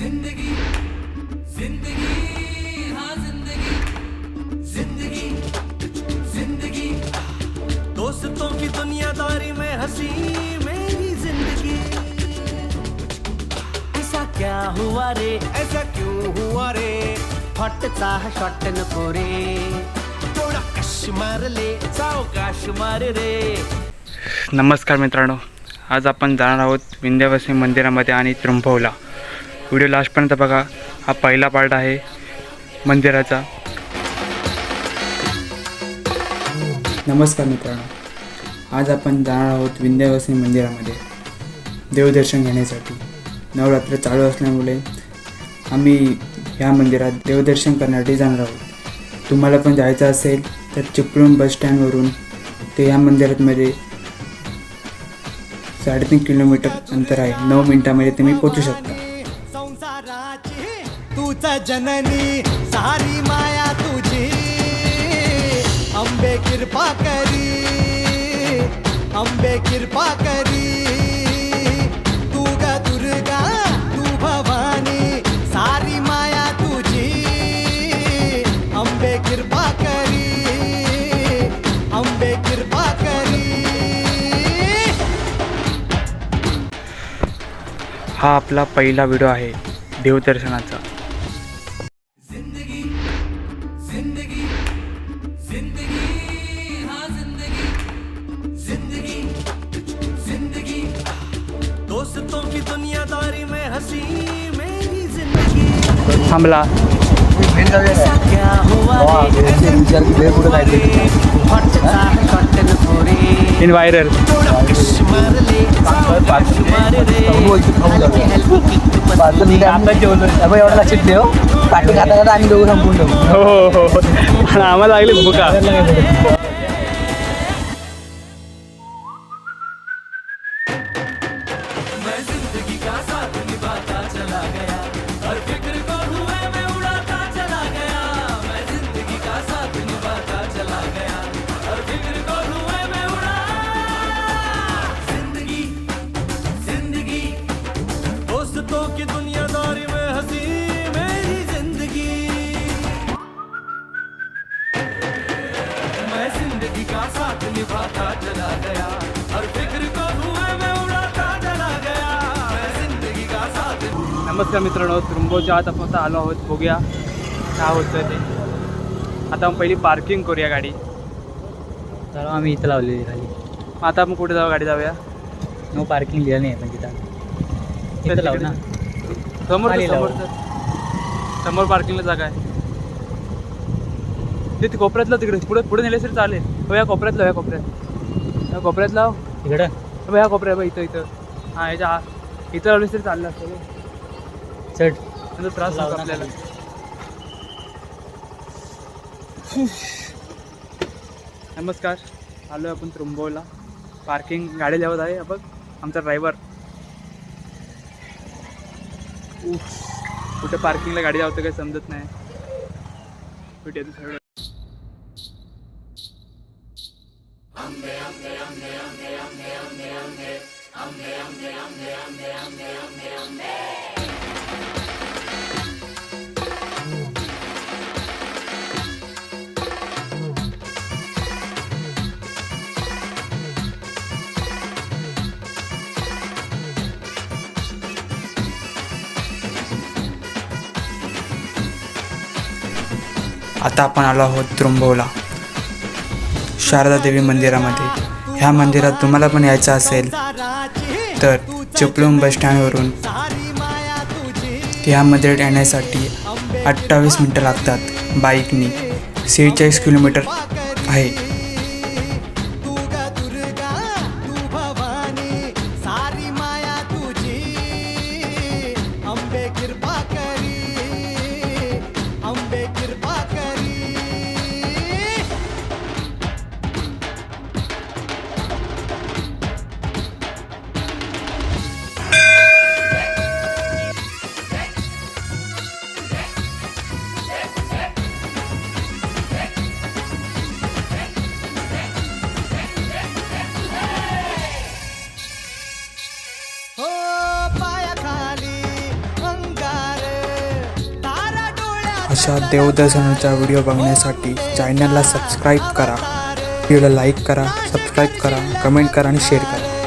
जिंदगी जिंदगी हाँ जिंदगी जिंदगी जिंदगी. दोस्तों की दुनियादारी में हंसी मेरी जिंदगी। ऐसा क्या हुआ रे? ऐसा क्यों हुआ रे? हॉटचा हा शॉट नको रे थोडा कश मारले सावकाश मार रे। नमस्कार मित्रांनो आज आपण जाणार आहोत विंध्यावासी मंदिरामध्ये आणि त्रुंभवला व्हिडिओ लास्टपर्यंत बघा. हा पहिला पार्ट आहे मंदिराचा. नमस्कार मित्रांनो. आज आपण जाणार आहोत विंध्यवासिनी मंदिरामध्ये. देवदर्शन घेण्यासाठी. नवरात्र चालू असल्यामुळे आम्ही ह्या मंदिरात देवदर्शन करण्यासाठी जाणार आहोत. तुम्हाला पण जायचं असेल तर चिपळूण बस स्टँडवरून ते ह्या मंदिरामध्ये साडेतीन किलोमीटर अंतर आहे. नऊ मिनटामध्ये तुम्ही पोचू शकता. तूच जननी सारी माया तुझी. अंबे कृपा करी अंबे कृपा करी. तू ग दुर्गा तू भवानी सारी माया तुझी. अंबे कृपा करी अंबे कृपा करी. हा आपला पहिला व्हिडिओ आहे देवदर्शनाचा. आम्ही दोघं संपून ठेवू हो हो हो. आम्हाला लागली भुका. जिंदगी का साथ निभाता चला गया। हर फिक्र को हुए मैं उड़ाता चला गया। मैं जिंदगी का साथ नमस्कार मित्रांनो त्रुंबोच्या आत आपण आता आलो आहोत बघूया. काय होतं ते? आता आपण पहिली पार्किंग करूया गाडी. तर आम्ही इथं लावलेली खाली. आता आपण कुठे जाऊ गाडी जाऊया? नो पार्किंग लिहिलं नाही पण तिथं. इथं लावू ना. समोर. समोर समोर पार्किंगला जागा आहे ते ते कोपऱ्यातलं तिकडे. पुढे पुढे नेले तरी चालेल. हो या कोपऱ्यातलं या कोपऱ्यात. या कोपऱ्यात लाव. इकडं? हो ह्या कोपऱ्यात बघ इथं इथं. हां याच्या आ- इथं लावलीस तरी चाललं असतं बघ. चढ. नंतर त्रास नको आपल्याला. नमस्कार. आलो आपण त्रुंबोला. पार्किंग गाडी लावत आहे बघ. आमचा ड्रायव्हर. कुठे पार्किंगला गाडी लावतो काही समजत नाही. कुठे सगळं आता आपण आलो आहोत त्रुंबवला. शारदा देवी मंदिरामध्ये. ह्या मंदिरात तुम्हाला पण यायचं असेल तर चिपळूण बस स्टँडवरून. ह्या मंदिरात येण्यासाठी अठ्ठावीस मिनटं लागतात बाईकनी. सेहेचाळीस किलोमीटर आहे. अशा देवदर्शनाच्या व्हिडिओ बघण्यासाठी चॅनलला सबस्क्राईब करा. व्हिडिओला लाईक करा सबस्क्राईब करा कमेंट करा आणि शेअर करा.